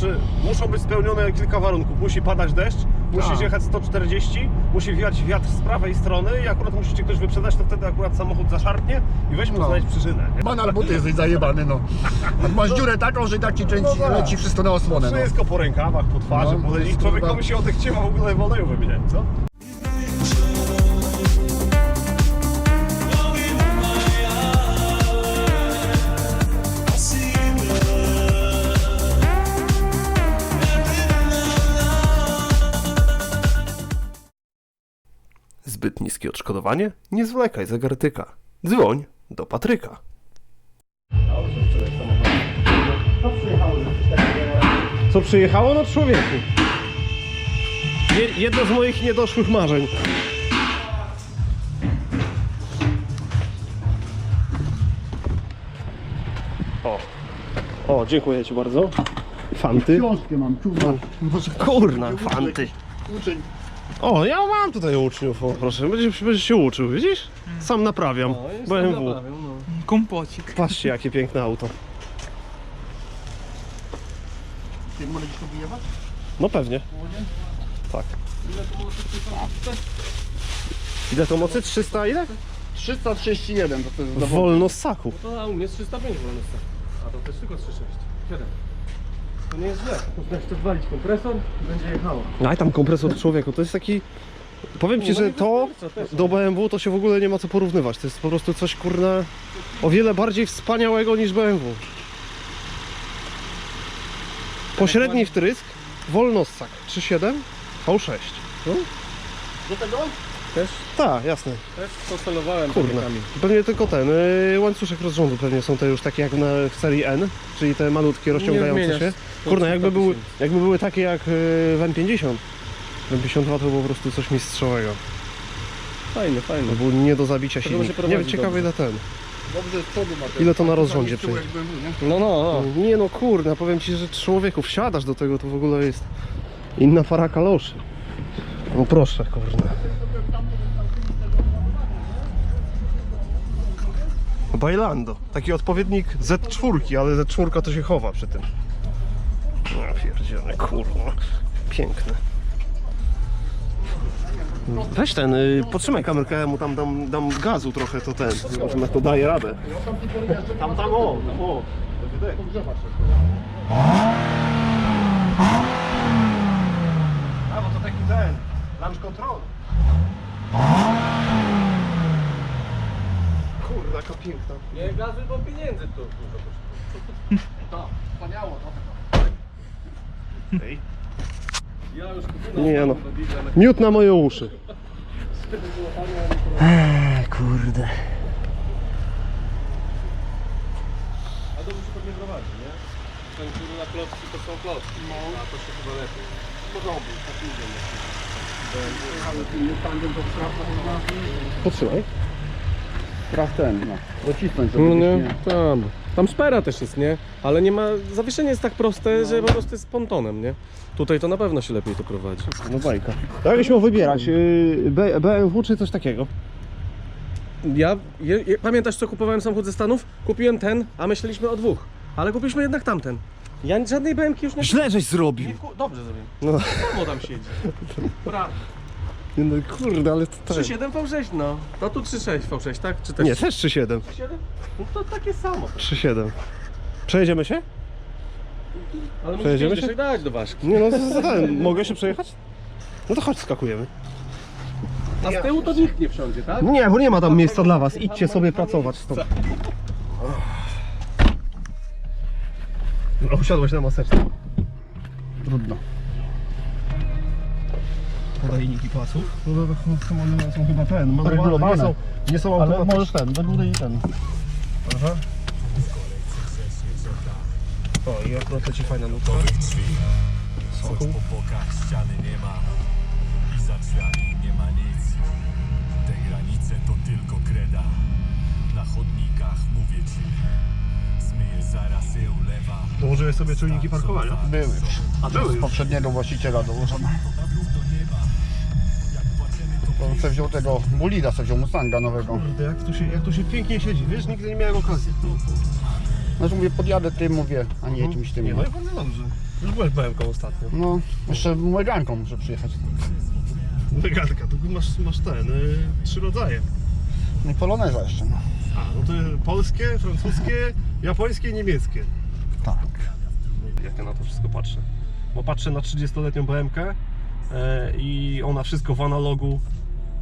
Znaczy, muszą być spełnione kilka warunków. Musi padać deszcz, musisz Tak. jechać 140, musi wiać wiatr z prawej strony i akurat musicie ktoś wyprzedać, to wtedy akurat samochód zaszarpnie i weź mu No. znaleźć przyczynę. nie? Banal, bo ty jesteś zajebany, no. Masz dziurę taką, że i tak ci No części, tak. leci wszystko na osłonę, no. Wszystko po rękawach, po twarzy, No, bo jest człowiekowi kurwa- się odechciewa w ogóle w oleju wymieniać, co? Niskie odszkodowanie? Nie zwlekaj zegartyka. Dzwoń do Patryka. Co przyjechało? No człowieku. Je- Jedno z moich niedoszłych marzeń. O. O, dziękuję Ci bardzo. Fanty. Książkę mam, kurwa. Kurna, fanty. uczeń. O, ja mam tutaj uczniów, o, proszę. Będziesz, będziesz się uczył, widzisz? Sam naprawiam. BMW. Kompocik. Patrzcie, jakie piękne auto. Ty możesz to wyjebać? No pewnie. Tak. Ile to mocy? 300 ile? 331 to, to jest dowód. Wolno z saku. To a u mnie jest 305 wolno A to też tylko 306. 7. To nie jest źle. Można jeszcze walić kompresor i będzie jechało. Aj tam kompresor człowieku, to jest taki... Powiem Ci, No że to do BMW to się w ogóle nie ma co porównywać. To jest po prostu coś kurna o wiele bardziej wspaniałego niż BMW. Pośredni wtrysk, wolnossak 3.7, V6. No? Do tego? Też, Tak, jasne. też pocelowałem Kurna. Pewnie tylko ten, yy, łańcuszek rozrządu pewnie są te już takie jak na, w serii N, czyli te malutkie rozciągające się. Kurna, jakby były, 100%. jakby były takie jak yy, w M50. W M52 to po prostu coś mistrzowego. Fajny, fajny. To był nie do zabicia Tego silnik. się Nie prowadzi wiem, ciekawy ile ten. Dobrze, z przodu ma ten. Ile to na Taki rozrządzie tył nie? No, no, no. Nie no kurna, powiem Ci, że człowieku wsiadasz do tego, to w ogóle jest inna para kaloszy. No proszę, kurna. Bailando. Taki odpowiednik Z4, ale Z4 to się chowa przy tym. No pierdziele, kurwa. Piękne. Weź ten, y, podtrzymaj kamerkę, ja mu tam dam, dam gazu trochę, to ten, może na to daje radę. Tam, tam, o, tam, o. A, bo to taki ten, lunch control. Jaka piękna. Nie gazy, bo pieniędzy tu dużo kosztuje. Tak, wspaniało, no. Ej. Ja już kupiłem Nie no. Miód na moje uszy. Eee, kurde. A dobrze się pewnie prowadzi, nie? Ten, który na klocki to są klocki. No. A to się chyba lepiej. Podobny, tak idzie. To. Potrzymaj. Sprawdź ten, no. Docisnąć, żeby No nie, nie... tam. Tam szpera też jest, nie? Ale nie ma. Zawieszenie jest tak proste, że po prostu jest pontonem, nie? Tutaj to na pewno się lepiej to prowadzi. No bajka. Jakbyś miał wybierać, yy, B- BMW czy coś takiego? Ja, je, je, pamiętasz co kupowałem samochód ze Stanów? Kupiłem ten, a myśleliśmy o dwóch. Ale kupiliśmy jednak tamten. Ja żadnej BMK już nie Źle żeś Nie, zrobił. ku- Dobrze zrobiłem. No, Samo tam siedzi. Prawda. No kurde, ale to ten. 3.7 V6, no. To tu 3.6 V6, tak? Czy też Nie, też 3.7. 3.7? No to takie samo. 3.7. Przejedziemy się? Ale musisz Przejedziemy jeszcze się? dać do ważki. Nie no, z- z- ten, mogę się przejechać? No to chodź, skakujemy. A z tyłu to nikt nie wsiądzie, tak? Nie, bo nie ma tam miejsca dla was. Idźcie sobie pracować stąd. No, usiadłeś na maseczce. Trudno. Podajniki pasów. No to, są, one są chyba ten, manualne, Regulowane. nie są, nie są Ale automatyczne. możesz ten, do góry i ten. Aha. O, i akurat leci fajna nuta. Po bokach ściany nie ma i za drzwiami nie ma nic. Te granice to tylko kreda. Na chodnikach mówię ci, zmyję zaraz je ulewa. Dołożyłeś sobie czujniki parkowania? Były. A były Z już. poprzedniego właściciela dołożone. Se wziął tego Bulida, se wziął Mustanga nowego. Kurde, jak tu, się, jak tu się pięknie siedzi, wiesz, nigdy nie miałem okazji. Znaczy mówię, podjadę tym, mówię, a nie czymś tym. Nie, no i bardzo dobrze. Już byłeś BMK ostatnio. No, jeszcze Meganką muszę przyjechać. Legalka, to masz, masz ten, y, trzy rodzaje. No i Poloneza jeszcze, no. A, no to polskie, francuskie, japońskie, niemieckie. Tak. Jak ja na to wszystko patrzę. Bo patrzę na 30-letnią BMK e, i ona wszystko w analogu,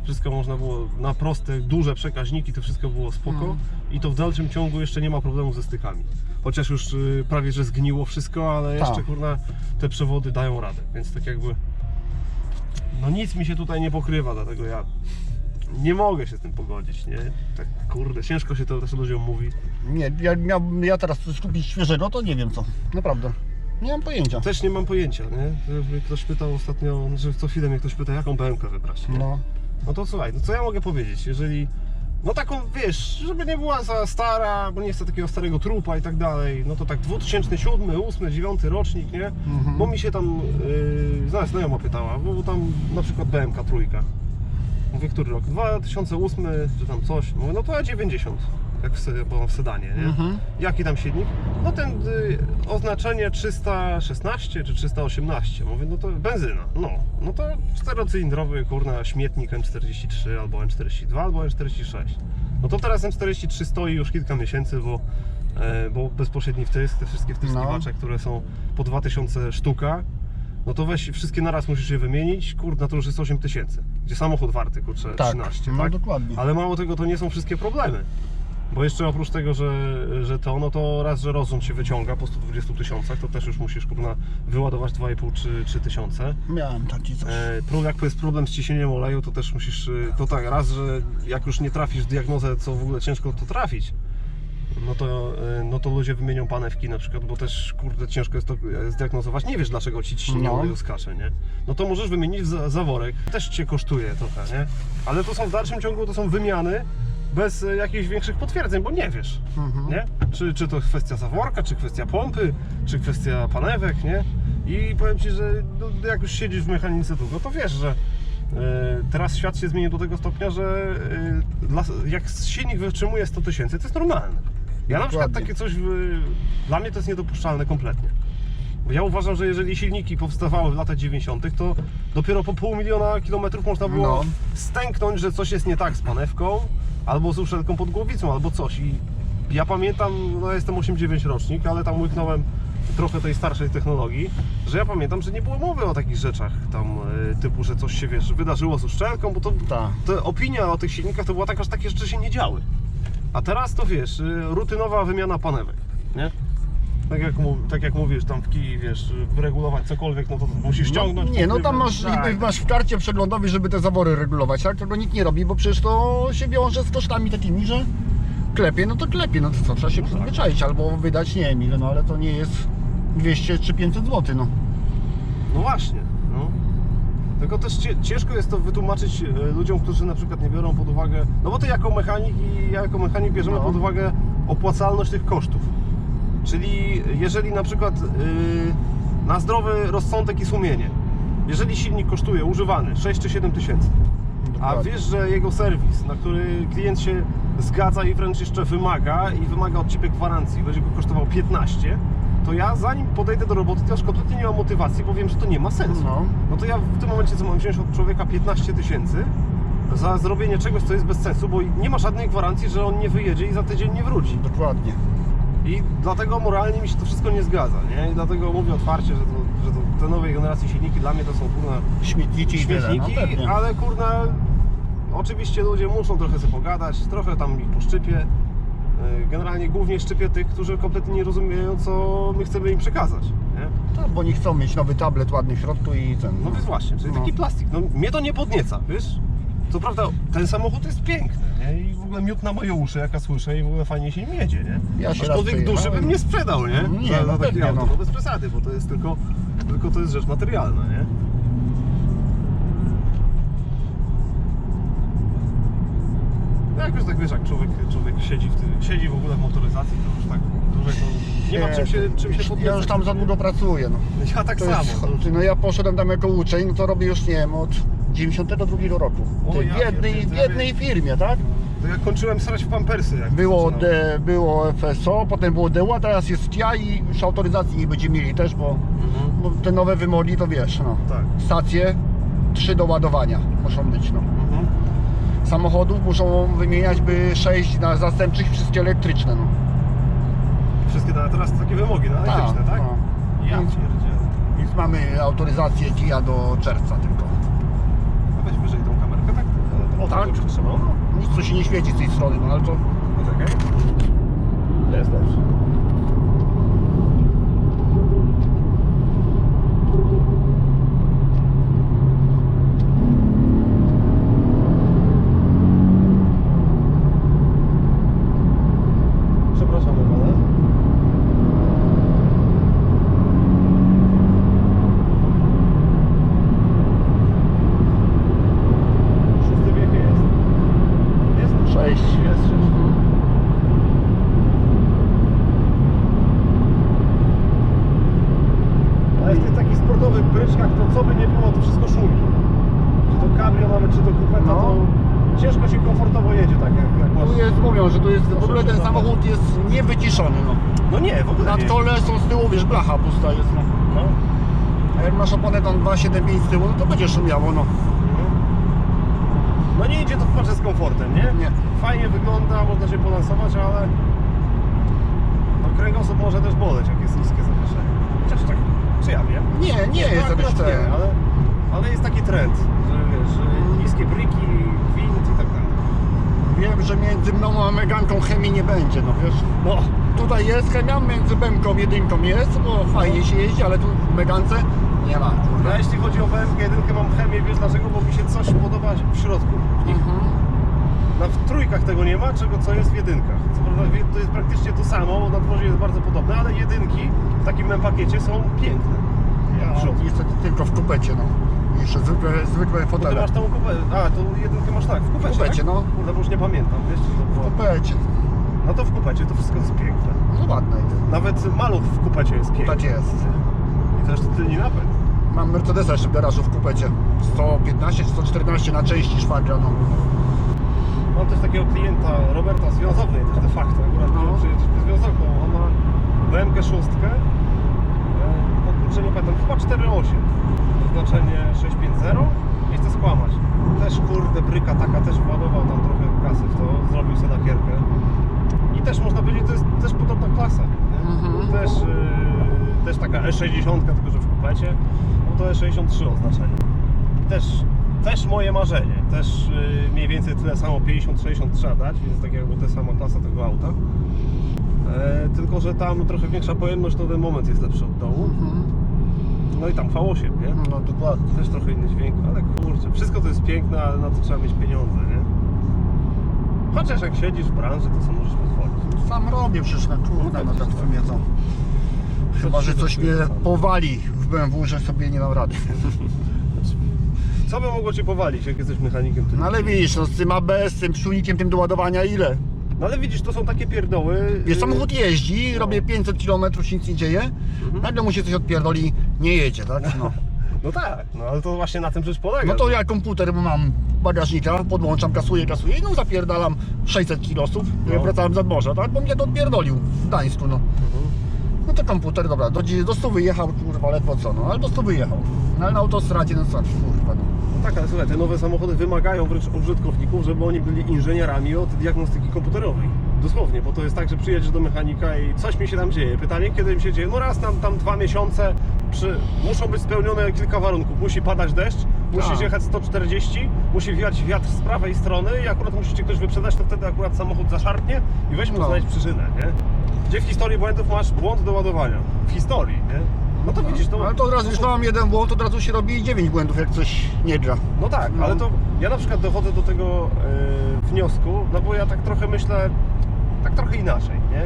wszystko można było na proste, duże przekaźniki, to wszystko było spoko No. i to w dalszym ciągu jeszcze nie ma problemu ze stykami. Chociaż już y, prawie, że zgniło wszystko, ale Tak. jeszcze kurna te przewody dają radę, więc tak jakby no nic mi się tutaj nie pokrywa, dlatego ja nie mogę się z tym pogodzić, nie? Tak kurde, ciężko się to też ludziom mówi. Nie, ja miałbym ja teraz coś kupić świeżego, to nie wiem co. Naprawdę. Nie mam pojęcia. Też nie mam pojęcia, nie? Jakby Ktoś pytał ostatnio, że co chwilę mnie ktoś pyta, jaką BMK wybrać, nie? No. No to słuchaj, no co ja mogę powiedzieć, jeżeli... No taką, wiesz, żeby nie była za stara, bo nie chcę takiego starego trupa i tak dalej, no to tak 2007, 8, 9 rocznik, nie? Mhm. Bo mi się tam, yy, znajoma pytała, bo tam na przykład BMK trójka. Mówię, który rok? 2008 czy tam coś. Mówię, no to ja 90, jak w, bo w sedanie, nie? Mhm. Jaki tam silnik? No ten y, oznaczenie 316 czy 318. Mówię, no to benzyna. No, no to czterocylindrowy kurna śmietnik N43 albo N42 albo N46. No to teraz N43 stoi już kilka miesięcy, bo, e, bo bezpośredni wtysk, te wszystkie wtyskiwacze, które są po 2000 sztuka, no to weź wszystkie naraz musisz je wymienić, kurde, to już jest 8000. Gdzie samochód warty, kurczę, Tak, 13, no tak? dokładnie. Ale mało tego, to nie są wszystkie problemy. Bo jeszcze oprócz tego, że, że to, no to raz, że rozum się wyciąga po 120 tysiącach, to też już musisz kurna wyładować 2,5 czy 3 tysiące. Miałem taki coś. E, jak jest problem z ciśnieniem oleju, to też musisz, y, to tak, raz, że jak już nie trafisz w diagnozę, co w ogóle ciężko to trafić, no to, y, no to ludzie wymienią panewki na przykład, bo też kurde ciężko jest to e, zdiagnozować, nie wiesz dlaczego ci ciśnienie No. oleju skacze, nie? No to możesz wymienić za, zaworek, też cię kosztuje trochę, nie? Ale to są w dalszym ciągu, to są wymiany bez e, jakichś większych potwierdzeń, bo nie wiesz, Mhm. nie? Czy, czy to kwestia zaworka, czy kwestia pompy, czy kwestia panewek, nie? I powiem Ci, że no, jak już siedzisz w mechanice długo, to wiesz, że e, teraz świat się zmienił do tego stopnia, że e, dla, jak silnik wytrzymuje 100 tysięcy, to jest normalne. Ja na przykład takie coś, dla mnie to jest niedopuszczalne kompletnie. Bo ja uważam, że jeżeli silniki powstawały w latach 90., to dopiero po pół miliona kilometrów można było No. stęknąć, że coś jest nie tak z panewką, albo z uszelką pod głowicą, albo coś. I ja pamiętam, no jestem 8-9 rocznik, ale tam łyknąłem trochę tej starszej technologii, że ja pamiętam, że nie było mowy o takich rzeczach tam e, typu, że coś się wiesz, wydarzyło z uszczelką, bo to, to opinia o tych silnikach to była taka, że takie rzeczy się nie działy. A teraz to wiesz, y, rutynowa wymiana panewek? Tak jak, tak jak mówisz, tam w kij, wiesz, wyregulować cokolwiek, no to musisz ściągnąć. Nie, no tam masz, Tak. masz w karcie przeglądowej, żeby te zawory regulować, tak? Tego nikt nie robi, bo przecież to się wiąże z kosztami takimi, że klepie, no to klepie, no to co, trzeba się przyzwyczaić, albo wydać nie wiem ile, no ale to nie jest 200 czy 500 zł, no. No właśnie, no. Tylko też ciężko jest to wytłumaczyć e, ludziom, którzy na przykład nie biorą pod uwagę, no bo ty jako mechanik i ja jako mechanik bierzemy No. pod uwagę opłacalność tych kosztów. Czyli jeżeli na przykład yy, na zdrowy rozsądek i sumienie, jeżeli silnik kosztuje używany 6 czy 7 tysięcy, a wiesz, że jego serwis, na który klient się zgadza i wręcz jeszcze wymaga i wymaga od Ciebie gwarancji, będzie go kosztował 15, to ja zanim podejdę do roboty, to już kompletnie nie mam motywacji, bo wiem, że to nie ma sensu. No. No to ja w tym momencie co mam wziąć od człowieka 15 tysięcy za zrobienie czegoś, co jest bez sensu, bo nie ma żadnej gwarancji, że on nie wyjedzie i za tydzień nie wróci. Dokładnie. I dlatego moralnie mi się to wszystko nie zgadza, nie? I dlatego mówię otwarcie, że, to, że to, te nowej generacji silniki dla mnie to są kurna Śmietniki i tyle, no śmietniki, pewnie. ale kurna oczywiście ludzie muszą trochę sobie pogadać, trochę tam ich poszczypię. Yy, Generalnie głównie szczypię tych, którzy kompletnie nie rozumieją, co my chcemy im przekazać, nie? Tak, bo nie chcą mieć nowy tablet ładny w środku i ten. No więc właśnie, czyli No. taki plastik. No mnie to nie podnieca, wiesz? Co prawda ten samochód jest piękny, nie? I w ogóle miód na moje uszy, jaka słyszę i w ogóle fajnie się nim jedzie, nie? Ja się raz Aczkolwiek duszy przejechałem. bym nie sprzedał, nie? No nie, za, no za takie pewnie, auto, no. no bez przesady, bo to jest tylko, tylko to jest rzecz materialna, nie? No jak już tak wiesz, jak człowiek, człowiek siedzi, w tym, siedzi w ogóle w motoryzacji, to już tak dłużej to nie ma czym się, czym się Ja podniecać. już tam za długo pracuję, no. Ja tak To samo. jest, to- no ja poszedłem tam jako uczeń, no to robię już nie wiem, od 92 roku. O, Ty, ja w jednej, pierdzielę, w jednej firmie, tak? To jak kończyłem srać w pampersy. Jak Było, zaczynałem. D, było FSO, potem było DU, a teraz jest TIA i już autoryzacji nie będziemy mieli też, bo, Mhm. bo te nowe wymogi to wiesz, no. Tak. Stacje, trzy do ładowania muszą być, no. Mhm. Samochodów muszą wymieniać, by sześć na zastępczych, wszystkie elektryczne, no. Wszystkie te, teraz takie wymogi, no elektryczne, tak? no. Ja pierdzielę. Więc mamy autoryzację TIA do czerwca tylko. Tak? Nic co się nie świeci z tej strony, no ale to... poczekaj. Jest dobrze. Przepraszamy pana. Szósty wiek jest. Jest? Sześć. Jest sześć. Ale w tych takich sportowych bryczkach, to co by nie było, to wszystko szumi. Czy to cabrio nawet, czy to kupeta, No. to ciężko się komfortowo jedzie, tak jak. Tu jest, mówią, że tu jest, w ogóle ten samochód jest niewyciszony, no. No nie, w ogóle Na nie. kole są z tyłu, wiesz, blacha pusta jest, no. No. A jak masz oponę tam 2,75 z tyłu, no to będzie szumiało, no. No nie idzie to w parze z komfortem, nie? Nie. Fajnie wygląda, można się polansować, ale... No kręgosłup może też boleć, jak jest niskie zawieszenie. Chociaż tak, czy ja wiem? Nie, nie to jest akurat ten. nie, ale, ale jest taki trend, że wiesz, że niskie briki, gwint i tak dalej. Wiem, że między mną a Meganką chemii nie będzie, no wiesz. No, Tutaj jest chemia, między Bemką jedynką jest, bo fajnie się jeździ, ale tu w Megance nie ma. ja jeśli chodzi o BMW 1 mam chemię, wiesz dlaczego? Bo mi się coś podoba w środku. w nich. Mhm. Na w trójkach tego nie ma, czego co jest w jedynkach. Co prawda to jest praktycznie to samo, na dworze jest bardzo podobne, ale jedynki w takim pakiecie są piękne. Ja, niestety tylko w kupecie, no. Jeszcze zwykłe, zwykłe Bo ty fotele. masz tą kupę, a tą jedynkę masz tak, w kupecie, W kupecie, tak? no. Kurde, bo już nie pamiętam, wiesz czy to W było? kupecie. No to w kupecie to wszystko jest piękne. No ładne jest. Nawet maluch w kupecie jest piękny. Tak jest. I to jeszcze tylni napęd. Mam Mercedesa jeszcze w garażu w kupecie. 115 czy 114 na części szwagra, no. Mam też takiego klienta Roberta Związownej też de facto. Akurat No. no. przyjeździć związową. On ma BMW 6. No kurczę, nie pamiętam, chyba 4.8. Oznaczenie 650. Nie chcę skłamać. Też kurde, bryka taka też władował tam trochę kasy w to, zrobił sobie lakierkę. I też można powiedzieć, to jest też podobna klasa. Mhm. Też, yy, też taka E60, tylko że w kupecie. No to E63 oznaczenie. Też, też moje marzenie. Też yy, mniej więcej tyle samo 50-60 trzeba dać, więc tak jakby ta sama klasa tego auta. E, tylko, że tam trochę większa pojemność, to ten moment jest lepszy od dołu. Mhm. No i tam V8, nie? No dokładnie. Też trochę inny dźwięk, ale kurczę, wszystko to jest piękne, ale na to trzeba mieć pieniądze, nie? Chociaż jak siedzisz w branży, to sobie możesz pozwolić. Sam robię przecież na kurde, no tak w sumie to. Chyba, że coś mnie powali w BMW, że sobie nie dam rady. Co by mogło Cię powalić, jak jesteś mechanikiem? Ty? No ale widzisz, no z tym ABS, z tym czujnikiem, tym do ładowania ile? No ale widzisz, to są takie pierdoły. Wiesz, samochód jeździ, robię 500 km, nic nie dzieje, nagle mu się coś odpierdoli, nie jedzie, tak? No. No tak, no ale to właśnie na tym rzecz polega. No to ja komputer mam bagażnika, podłączam, kasuję, kasuję i no zapierdalam 600 kilosów, No. wracałem z morza, tak? Bo mnie to odpierdolił w Gdańsku, no. No to komputer, dobra, do, do stu wyjechał, kurwa, ledwo co, no, ale do stu wyjechał. No ale na autostradzie, no co, kurwa, no. No tak, ale słuchaj, te nowe samochody wymagają wręcz użytkowników, żeby oni byli inżynierami od diagnostyki komputerowej. Dosłownie, bo to jest tak, że przyjedziesz do mechanika i coś mi się tam dzieje. Pytanie, kiedy mi się dzieje? No raz tam, tam dwa miesiące, przy... muszą być spełnione kilka warunków. Musi padać deszcz, musisz jechać 140, musi wiać wiatr z prawej strony i akurat musicie ktoś wyprzedać, to wtedy akurat samochód zaszarpnie i weź mu No. znaleźć przyczynę, nie? Gdzie w historii błędów masz błąd do ładowania? W historii, nie? No to widzisz, to... Ale to od razu, już mam jeden błąd, od razu się robi 9 błędów, jak coś nie gra. No tak, No. ale to ja na przykład dochodzę do tego e, wniosku, no bo ja tak trochę myślę, tak trochę inaczej, nie?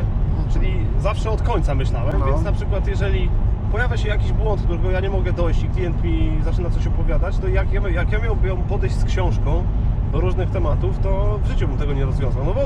Czyli zawsze od końca myślałem, No. więc na przykład jeżeli pojawia się jakiś błąd, do którego ja nie mogę dojść i klient mi zaczyna coś opowiadać, to jak ja, jak ja miałbym podejść z książką do różnych tematów, to w życiu bym tego nie rozwiązał, no bo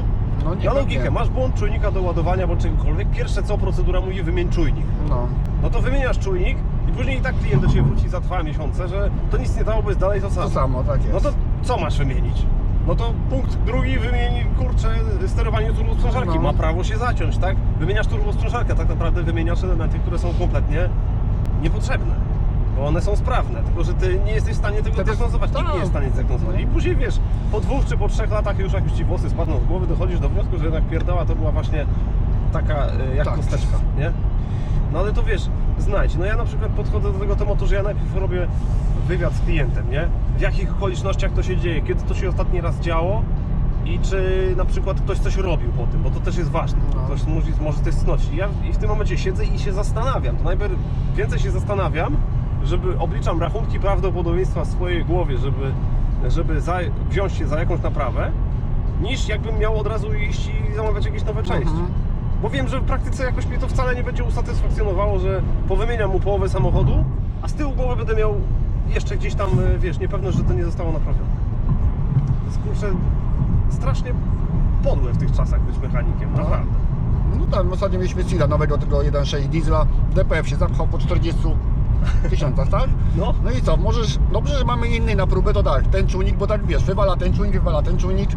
No nie na logikę, masz błąd czujnika do ładowania bądź czegokolwiek, pierwsze co procedura mówi, wymień czujnik. No. No to wymieniasz czujnik i później i tak klient do Ciebie wróci za dwa miesiące, że to nic nie dało, bo jest dalej to samo. To samo, tak jest. No to co masz wymienić? No to punkt drugi wymieni, kurczę, sterowanie turbosprzężarki. No. Ma prawo się zaciąć, tak? Wymieniasz turbosprzężarkę, tak naprawdę wymieniasz elementy, które są kompletnie niepotrzebne. Bo one są sprawne, tylko że ty nie jesteś w stanie tego zdiagnozować. Nikt nie jest w stanie zdiagnozować. I później wiesz, po dwóch czy po trzech latach już jak już ci włosy spadną z głowy, dochodzisz do wniosku, że jednak pierdała to była właśnie taka e, jak Tak. kosteczka, nie? No ale to wiesz, znajdź. No ja na przykład podchodzę do tego tematu, że ja najpierw robię wywiad z klientem, nie? W jakich okolicznościach to się dzieje, kiedy to się ostatni raz działo i czy na przykład ktoś coś robił po tym, bo to też jest ważne. No. Ktoś może, może coś cnocić. I ja i w tym momencie siedzę i się zastanawiam. To najpierw więcej się zastanawiam, żeby obliczam rachunki prawdopodobieństwa w swojej głowie, żeby, żeby za, wziąć się za jakąś naprawę, niż jakbym miał od razu iść i zamawiać jakieś nowe części. Mhm. Bo wiem, że w praktyce jakoś mnie to wcale nie będzie usatysfakcjonowało, że powymieniam mu połowę samochodu, a z tyłu głowy będę miał jeszcze gdzieś tam, e, wiesz, niepewność, że to nie zostało naprawione. Jest kurczę strasznie podłe w tych czasach być mechanikiem, No. naprawdę. No tak, ostatnio mieliśmy Sila nowego tego 1.6 diesla, DPF się zapchał po 40 tysiącach, tak? No, No i co, możesz, dobrze, że mamy inny na próbę, to tak, ten czujnik, bo tak wiesz, wywala ten czujnik, wywala ten czujnik.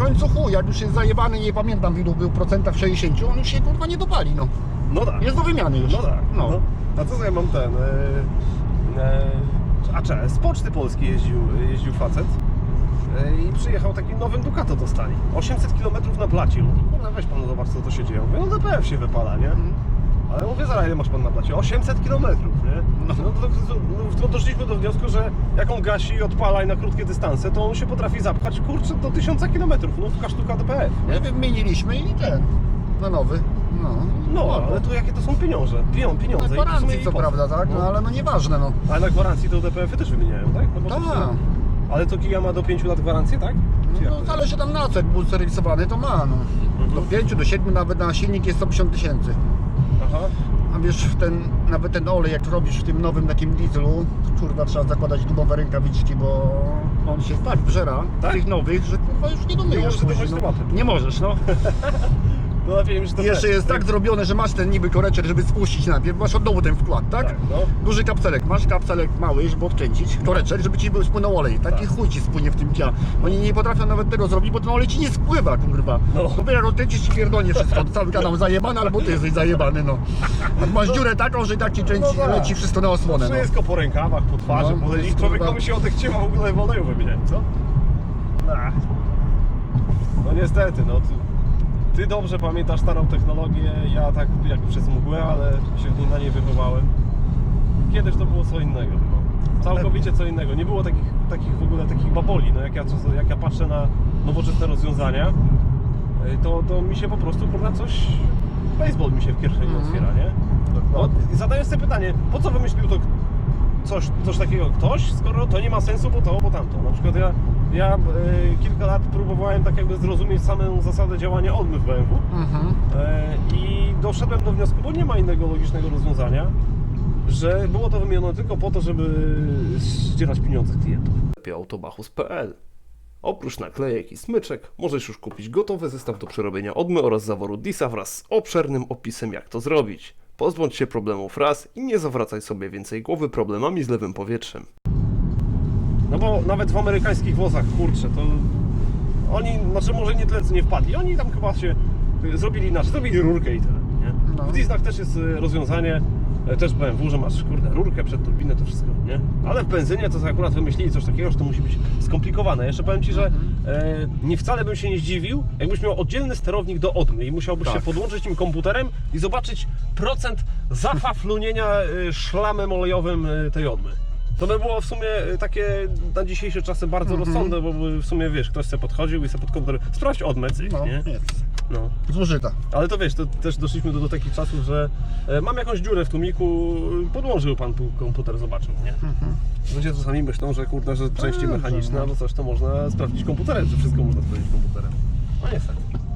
W końcu chuj, jak już jest zajebany, nie pamiętam ilu był procentach w 60, on już się kurwa nie dopali, no. no tak. Jest do wymiany już. No tak. No. No. A co ja mam ten? E, e, a cze, z Poczty Polskiej jeździł, jeździł facet e, i przyjechał takim nowym Ducato dostali. 800 km na blacie. Mówi, kurwa weź pan zobacz co to się dzieje. Mówię, no DPF się wypala, nie? Mhm. Ale mówię, zaraz ile masz pan na blacie? 800 km, nie? No, to, to, to, no, doszliśmy do wniosku, że jak on gasi i odpala i na krótkie dystanse, to on się potrafi zapchać, kurczę, do 1000 km. No, sztuka DPF, nie? Wymieniliśmy i ten, na nowy. No, No, ładnie. ale to jakie to są pieniądze? Pienią, pieniądze. Na gwarancji co prawda, tak? No ale no nieważne, no. Ale na gwarancji to DPF-y też wymieniają, tak? No Tak. Ale to Kia ma do 5 lat gwarancję, tak? Czy No zależy tam na co, jak był serwisowany, to ma, no. Do 5, do 7 nawet na silnik jest 150 tysięcy. Aha. Wiesz, w ten, nawet ten olej, jak robisz w tym nowym takim dieslu, kurwa trzeba zakładać dubowe rękawiczki, bo on się tak wżera Tak? tych nowych, że kurwa już nie domyjesz. możesz później, dymać no. Nie możesz, no. No lepiej to Jeszcze jest tak zrobione, że masz ten niby koreczek, żeby spuścić najpierw, masz od dołu ten wkład, tak? Tak, no. Duży kapselek, masz kapselek mały, żeby odkręcić, koreczek, żeby ci był spłynął olej. Taki Tak. chuj ci spłynie w tym cia. Oni nie potrafią nawet tego zrobić, bo ten olej ci nie spływa, kurwa. No. No. Jak odkręcisz ci pierdolnie wszystko, cały kanał zajebany, albo ty jesteś zajebany, no. Masz dziurę taką, że i tak ci kręci, No tak. leci wszystko na osłonę, no. Wszystko po rękawach, po twarzy, No, po i jest, człowiekowi kurwa- się odechciewa w ogóle w oleju wymieniać, co? Ach. No niestety, no ty, ty dobrze pamiętasz starą technologię, ja tak jakby przez mgłę, ale się na niej wychowałem. Kiedyś to było co innego, no. Całkowicie co innego. Nie było takich, takich w ogóle takich baboli, no jak ja, jak ja patrzę na nowoczesne rozwiązania, y, to, to mi się po prostu kurwa coś, baseball mi się w kieszeni Mhm. otwiera, nie? No, zadaję sobie pytanie, po co wymyślił to coś, coś takiego ktoś, skoro to nie ma sensu, bo to, bo tamto. Na przykład ja, ja e, kilka lat próbowałem tak jakby zrozumieć samą zasadę działania odmy w BMW Mhm. e, i doszedłem do wniosku, bo nie ma innego logicznego rozwiązania, że było to wymienione tylko po to, żeby zdzierać pieniądze klientów. autobachus.pl Oprócz naklejek i smyczek możesz już kupić gotowy zestaw do przerobienia odmy oraz zaworu DISA wraz z obszernym opisem jak to zrobić. Pozbądź się problemów raz i nie zawracaj sobie więcej głowy problemami z lewym powietrzem. No bo nawet w amerykańskich wozach, kurczę, to oni, znaczy może nie tyle co nie wpadli, oni tam chyba się y, zrobili inaczej, zrobili rurkę i tyle, nie? No. W dieslach też jest y, rozwiązanie, y, też BMW, że masz, kurde, rurkę przed turbinę, to wszystko, nie? Ale w benzynie to sobie akurat wymyślili coś takiego, że to musi być skomplikowane. Jeszcze powiem Ci, że e, nie wcale bym się nie zdziwił, jakbyś miał oddzielny sterownik do odmy i musiałbyś Tak. się podłączyć nim komputerem i zobaczyć procent zafaflunienia szlamem olejowym tej odmy. To by było w sumie y, takie na dzisiejsze czasy bardzo rozsądne, bo w sumie wiesz, ktoś sobie podchodził i sobie pod komputer sprawdź odmę, cyk, No, nie? jest. No. Zużyta. Ale to wiesz, to też doszliśmy do, do takich czasów, że e, mam jakąś dziurę w tłumiku, podłączył pan tu komputer, zobaczył, nie? Ludzie czasami myślą, że kurde, że części mechaniczne no. albo coś to można sprawdzić komputerem, że wszystko można sprawdzić komputerem. No niestety.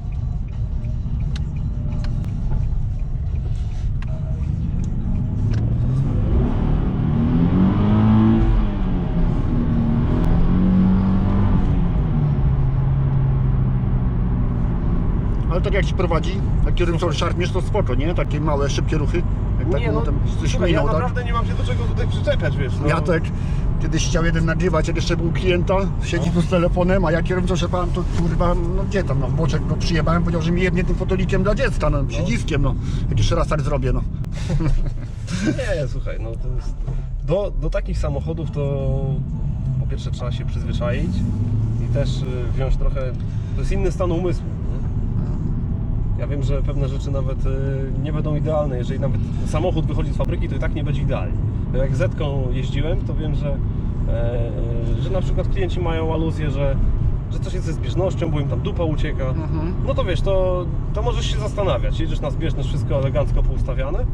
Tak jak ci prowadzi, jak kierownicą szarpniesz, to spoko, nie? Takie małe, szybkie ruchy. Jak tak nie, no, no, tam coś słuchaj, ja tak? naprawdę nie mam się do czego tutaj przyczepiać, wiesz. No. Ja tak, Kiedyś chciał jeden nagrywać, jak jeszcze był klienta, siedzi tu z telefonem, a ja kierowcą szepałem, to kurwa, no gdzie tam, no w boczek go przyjebałem, powiedział, że mi jednie tym fotelikiem dla dziecka, no, przyciskiem, no. Jak jeszcze raz tak zrobię, no. Nie, słuchaj, no to jest... Do, do takich samochodów to po pierwsze trzeba się przyzwyczaić i też y, wziąć trochę... To jest inny stan umysłu. Ja wiem, że pewne rzeczy nawet y, nie będą idealne. Jeżeli nawet samochód wychodzi z fabryki, to i tak nie będzie idealnie. Bo Jak Z-ką jeździłem, to wiem, że, e, że na przykład klienci mają aluzję, że, że coś jest ze zbieżnością, bo im tam dupa ucieka. No to wiesz, to, to możesz się zastanawiać. Jedziesz na zbieżność, wszystko elegancko poustawiane,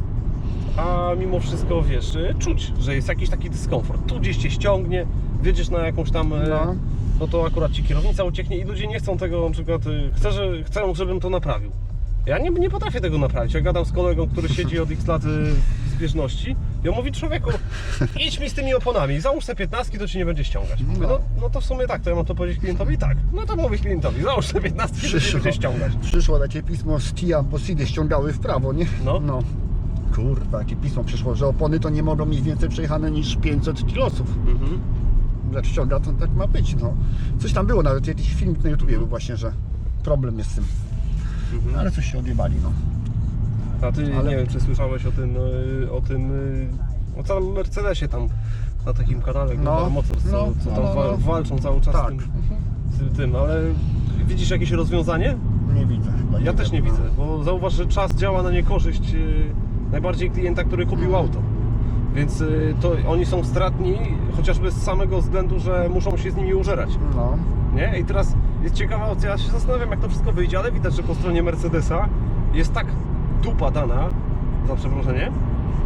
a mimo wszystko wiesz, y, czuć, że jest jakiś taki dyskomfort. Tu gdzieś cię ściągnie, wiedziesz na jakąś tam. e, No. No to akurat ci kierownica ucieknie i ludzie nie chcą tego na przykład. y, Chcę, że, chcą, żebym to naprawił. Ja nie, nie potrafię tego naprawić. Ja gadam z kolegą, który siedzi od x lat y, w zbieżności i on mówi, człowieku, idź mi z tymi oponami, załóż te 15, to ci nie będzie ściągać. Mówię, no, no to w sumie tak, to ja mam to powiedzieć klientowi tak. No to mówię klientowi, załóż te 15, to ci nie będzie ściągać. przyszło takie pismo z TIA, bo SIDy ściągały w prawo, nie? No. no. Kurwa, jakie pismo przyszło, że opony to nie mogą mieć więcej przejechane niż 500 kilosów. Mhm. Jak ściąga, to tak ma być, no. Coś tam było, nawet jakiś film na YouTubie był właśnie, że problem jest z tym. Mhm. Ale coś się odjebali, no. A ty Ale- nie wiem, czy słyszałeś o tym, y, o tym, y, o całym Mercedesie tam na takim kanale No, Global Motors, no, co no, tam no, no. walczą cały czas Tak. z, tym, z tym, ale widzisz jakieś rozwiązanie? Nie widzę. chyba, Ja też nie wiem, widzę, bo zauważ, że czas działa na niekorzyść y, najbardziej klienta, który kupił auto. Więc to oni są stratni chociażby z samego względu, że muszą się z nimi użerać. No. Nie? I teraz jest ciekawa opcja, ja się zastanawiam jak to wszystko wyjdzie, ale widać, że po stronie Mercedesa jest tak dupa dana, za przeproszeniem,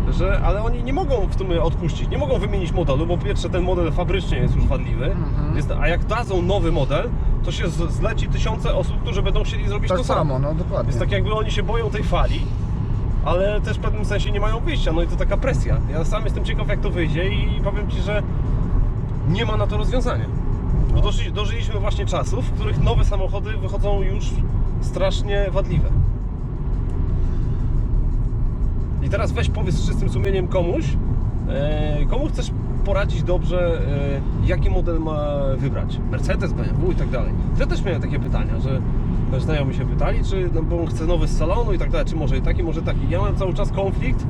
że, ale oni nie mogą w tym odpuścić, nie mogą wymienić modelu, bo pierwsze ten model fabrycznie jest już wadliwy, Mhm. jest, a jak dadzą nowy model, to się zleci tysiące osób, którzy będą chcieli zrobić Tak to samo, no dokładnie. Jest tak jakby oni się boją tej fali, ale też w pewnym sensie nie mają wyjścia, no i to taka presja. Ja sam jestem ciekaw jak to wyjdzie i powiem Ci, że nie ma na to rozwiązania. Bo doży, dożyliśmy właśnie czasów, w których nowe samochody wychodzą już strasznie wadliwe. I teraz weź powiedz z czystym sumieniem komuś, e, komu chcesz poradzić dobrze, e, jaki model ma wybrać. Mercedes, BMW i tak dalej. Ja też miałem takie pytania, że też znajomi się pytali, czy no, bo on chce nowy z salonu i tak dalej, czy może taki, może taki. Ja mam cały czas konflikt,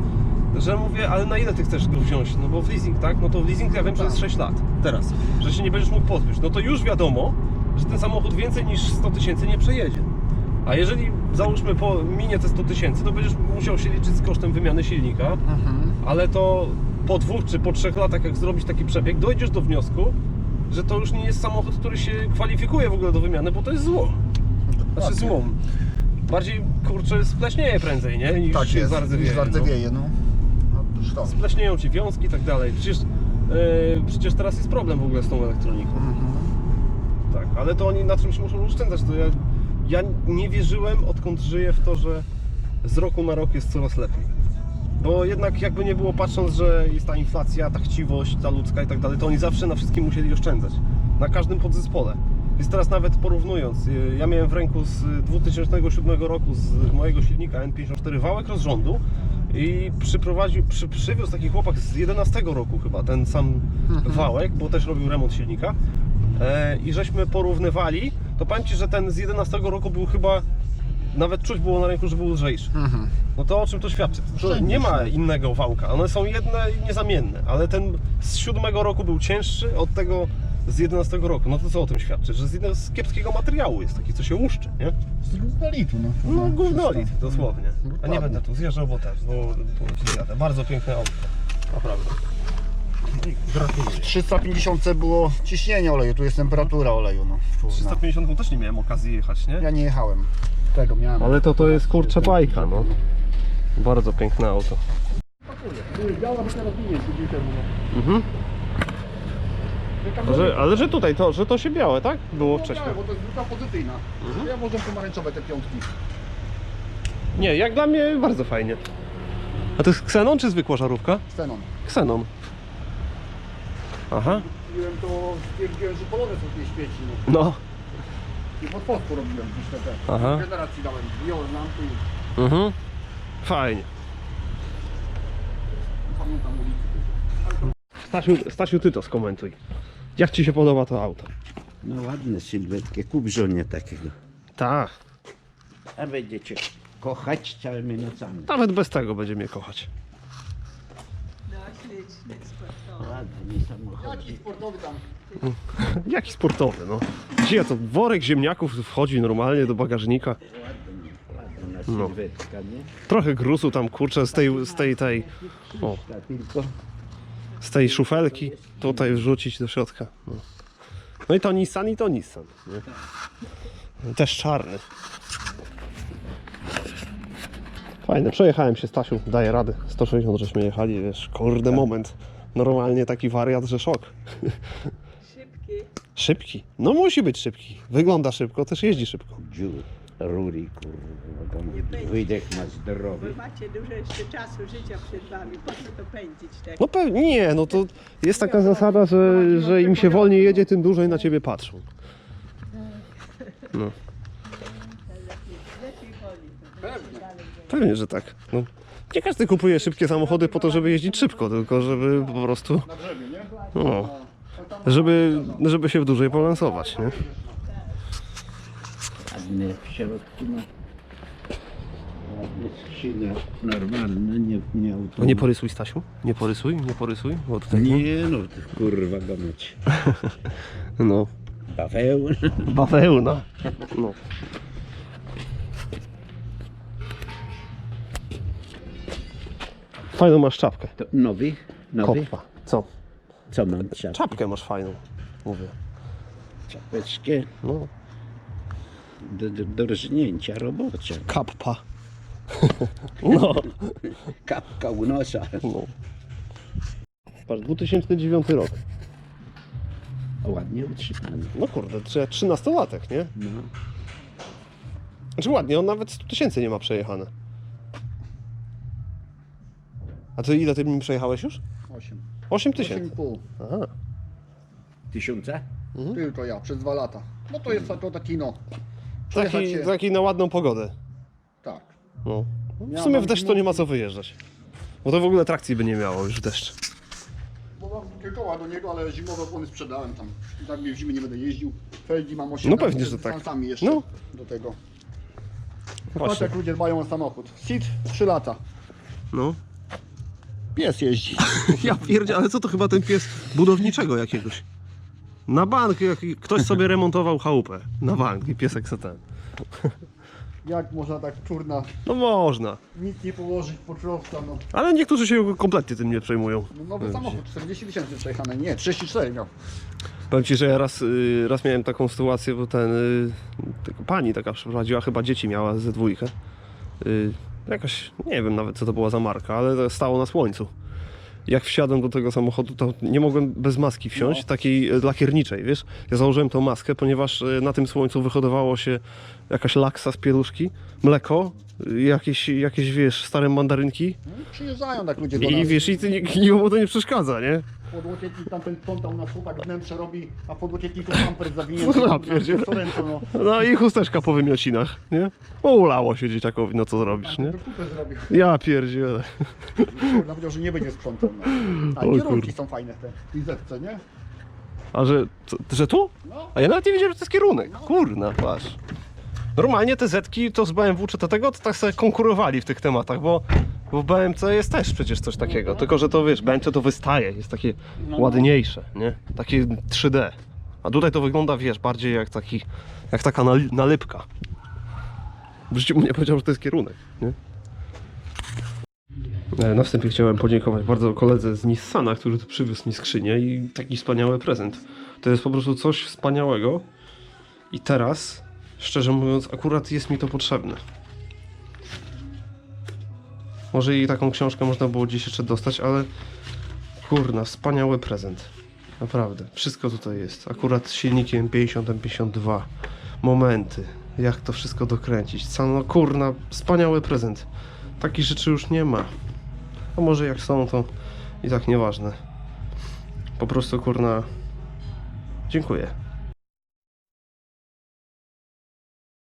że mówię, ale na ile ty chcesz go wziąć? No bo w leasing, tak? No to w leasing ja wiem, że jest 6 lat teraz, że się nie będziesz mógł pozbyć. No to już wiadomo, że ten samochód więcej niż 100 tysięcy nie przejedzie. A jeżeli załóżmy po minie te 100 tysięcy, to będziesz musiał się liczyć z kosztem wymiany silnika, Mhm. ale to po dwóch czy po trzech latach, jak zrobisz taki przebieg, dojdziesz do wniosku, że to już nie jest samochód, który się kwalifikuje w ogóle do wymiany, bo to jest złom. Znaczy złom. Bardziej kurczę spleśnieje prędzej, nie? Niż Tak jest, zardzewieje. niż zardzewiej, no. no. To. Spleśnieją ci wiązki i tak dalej. Przecież, yy, przecież teraz jest problem w ogóle z tą elektroniką. Mhm. Tak, ale to oni na czymś muszą oszczędzać. To ja, ja nie wierzyłem, odkąd żyję w to, że z roku na rok jest coraz lepiej. Bo jednak jakby nie było, patrząc, że jest ta inflacja, ta chciwość, ta ludzka i tak dalej, to oni zawsze na wszystkim musieli oszczędzać. Na każdym podzespole. Więc teraz nawet porównując, y, ja miałem w ręku z 2007 roku z mojego silnika N54 wałek rozrządu i przyprowadził, przy, przywiózł taki chłopak z 11 roku chyba, ten sam wałek, bo też robił remont silnika e, i żeśmy porównywali, to powiem Ci, że ten z 11 roku był chyba, nawet czuć było na ręku, że był lżejszy. Mhm. No to o czym to świadczy? To nie ma innego wałka, one są jedne i niezamienne, ale ten z 7 roku był cięższy od tego z 11 roku. No to co o tym świadczy? Że z, jednego, z kiepskiego materiału jest taki, co się łuszczy, nie? Z gównolitu, no. No gównolit, Wszystko. dosłownie. A nie Dokładnie. będę tu zjeżdżał, bo też, bo, bo jadę. Bardzo piękne auto, naprawdę. Gratuluję. 350 było ciśnienie oleju, tu jest temperatura oleju, no. Kurna. 350 też nie miałem okazji jechać, nie? Ja nie jechałem. Tego miałem. Ale to to jest kurczę bajka, no. Bardzo piękne auto. Biała teraz nie. Mhm. Że, ale że tutaj, to, że to się białe, tak? Było wcześniej. bo to jest grupa pozycyjna. Ja może pomarańczowe te piątki. Nie, jak dla mnie bardzo fajnie. A to jest ksenon czy zwykła żarówka? Xenon. Ksenon. Aha. Kupiłem to, stwierdziłem, że polowe są nie śmieci. No. No. I pod pospu robiłem niestety. Aha. Generacji dałem. Wyjąłem i Mhm. Fajnie. pamiętam ulicy. Stasiu, Stasiu, ty to skomentuj. Jak ci się podoba to auto? No ładne sylwetki, kup żonie takiego. Tak. A będziecie kochać całymi nocami. Nawet bez tego będzie mnie kochać. Ładny samochód. Jaki sportowy tam? Jaki sportowy, no. Gdzie to? Worek ziemniaków wchodzi normalnie do bagażnika. Ładna No. sylwetka, nie? Trochę grusu tam kurczę z tej, z tej, tej, o, tylko z tej szufelki tutaj wrzucić do środka. No, no i to Nissan i to Nissan. Nie? Też czarny. Fajne, przejechałem się Stasiu, daję radę. 160 żeśmy jechali, wiesz, kurde moment. Normalnie taki wariat, że szok. Szybki. Szybki. No musi być szybki. Wygląda szybko, też jeździ szybko. dziur, ruri, kurwa. Nie będzie. Wydech ma Wy zdrowy. macie dużo jeszcze czasu życia przed wami. Po co to pędzić tak? No pewnie, nie, no to jest taka zasada, że, że im się wolniej jedzie, tym dłużej na ciebie patrzą. No. Lepiej woli. Pewnie, że tak. No. Nie każdy kupuje szybkie samochody po to, żeby jeździć szybko, tylko żeby po prostu, Na drzewie, nie? no, żeby, żeby się dłużej polansować, nie? Ładne w środku ma. Skrzynia, normalne, nie, nie auto. No nie porysuj, Stasiu, nie porysuj, nie porysuj, bo tutaj... Nie no, ty kurwa go. No, Bawełna. bawełna. No. Fajną masz czapkę. To nowy? Nowy? Co? Co mam? Czap, Czapkę masz fajną, mówię. czapeczkę No, do, do, do rżnięcia robocza. kappa. No, Kapka u nosa. no. Patrz, 2009 rok. Ładnie utrzymany. No kurde, trze- 13-latek, nie? No. Znaczy ładnie, on nawet 100 tysięcy nie ma przejechane. A ty ile ty nim przejechałeś już? 8. 8 tysięcy. 8,5. Aha. Tysiąca? Tylko ja, przez dwa lata. No to jest to taki no. Taki, się- taki na ładną pogodę. Tak. No. W Ja sumie w deszcz to nie ma co wyjeżdżać. Bo to w ogóle trakcji by nie miało już w deszcz. Bo mam koła do niego, ale zimowe opony sprzedałem tam. I tak w zimie nie będę jeździł. Felgi mam 18 No pewnie, że tak. Jeszcze No. do tego. Patrz jak ludzie dbają o samochód. Sit 3 lata. No. Pies jeździ. Ja pierdzie, ale co to chyba ten pies budowniczego jakiegoś? Na bank, jak ktoś sobie remontował chałupę. Na bank i piesek se ten. Jak można tak czurna No można. nic nie położyć poczrowca, no. Ale niektórzy się kompletnie tym nie przejmują. no nowy samochód, 40 tysięcy przejechane. Nie, 34 miał. Powiem ci, że ja raz, y, raz miałem taką sytuację, bo ten y, tylko pani taka przeprowadziła, chyba dzieci miała ze dwójkę. Y, Jakaś, nie wiem nawet co to była za marka, ale to stało na słońcu. Jak wsiadłem do tego samochodu, to nie mogłem bez maski wsiąść, No. takiej y, lakierniczej, wiesz. Ja założyłem tą maskę, ponieważ y, na tym słońcu wyhodowało się jakaś laksa z pieluszki, mleko, jakieś, jakieś wiesz, stare mandarynki No, i przyjeżdżają tak ludzie do i nas. wiesz, i ty, nikomu to nie przeszkadza, nie? Podłokietnik tamten plątał na chłopak wnętrze robi, a podłokietniku pamper zawinięty. No. Sorento, no. No i chusteczka po wymiocinach, nie? Bo ulało się dzieciakowi, no co zrobisz, nie? To kupę zrobił. Ja pierdzielę. Kurna, powiedział, że nie będzie sprzątał. No. A O kierunki są fajne te, w IZ-ce, nie? A że, co, że tu? No. A ja nawet nie wiedziałem, że to jest kierunek. Kurna, patrz. Normalnie te Zetki to z BMW czy to tego, to tak sobie konkurowali w tych tematach, bo, bo w BMC jest też przecież coś takiego. Tylko, że to wiesz, BMC to wystaje, jest takie No. ładniejsze, nie? Takie 3D. A tutaj to wygląda, wiesz, bardziej jak taki, jak taka nali- nalepka. W życiu bym nie powiedział, że to jest kierunek, nie? E, Na wstępie chciałem podziękować bardzo koledze z Nissana, który tu przywiózł mi skrzynię i taki wspaniały prezent. To jest po prostu coś wspaniałego i teraz, szczerze mówiąc, akurat jest mi to potrzebne. Może i taką książkę można było gdzieś jeszcze dostać, ale kurna, wspaniały prezent. Naprawdę, wszystko tutaj jest. Akurat silnikiem 50 M52. Momenty, jak to wszystko dokręcić. Co, no kurna, wspaniały prezent. Takich rzeczy już nie ma. A może jak są, to i tak nieważne. Po prostu kurna. Dziękuję.